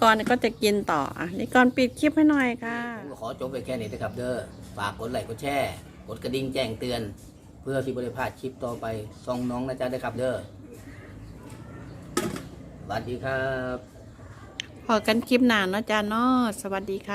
ก้อนก็จะกินต่ออะนี่ก่อนปิดคลิปให้หน่อยค่ะ ผมก็ขอจบไปแค่นี้นะครับเด้อ ฝากกดไลค์กดแชร์ กดกระดิ่งแจ้งเตือน เพื่อที่บริพลาดคลิปต่อไปสองน้องนะจ๊ะได้อครับเด้อสวัสดีครับ พอกันคลิปหนาเนาะจ้าเนาะสวัสดีค่ะ